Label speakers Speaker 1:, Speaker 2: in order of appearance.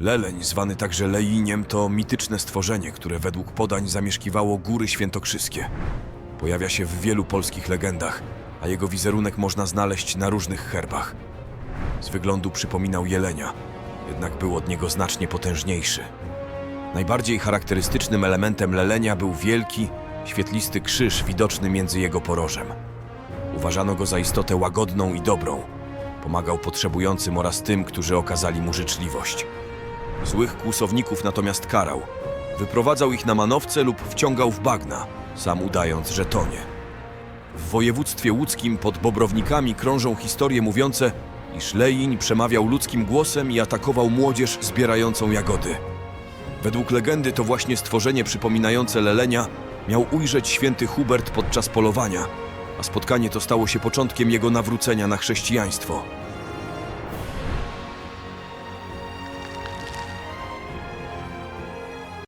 Speaker 1: Leleń, zwany także Leiniem, to mityczne stworzenie, które według podań zamieszkiwało Góry Świętokrzyskie. Pojawia się w wielu polskich legendach, a jego wizerunek można znaleźć na różnych herbach. Z wyglądu przypominał jelenia, jednak był od niego znacznie potężniejszy. Najbardziej charakterystycznym elementem lelenia był wielki, świetlisty krzyż widoczny między jego porożem. Uważano go za istotę łagodną i dobrą. Pomagał potrzebującym oraz tym, którzy okazali mu życzliwość. Złych kłusowników natomiast karał. Wyprowadzał ich na manowce lub wciągał w bagna, sam udając, że tonie. W województwie łódzkim pod Bobrownikami krążą historie mówiące, iż Lejiń przemawiał ludzkim głosem i atakował młodzież zbierającą jagody. Według legendy to właśnie stworzenie przypominające Lelenia miał ujrzeć święty Hubert podczas polowania, a spotkanie to stało się początkiem jego nawrócenia na chrześcijaństwo.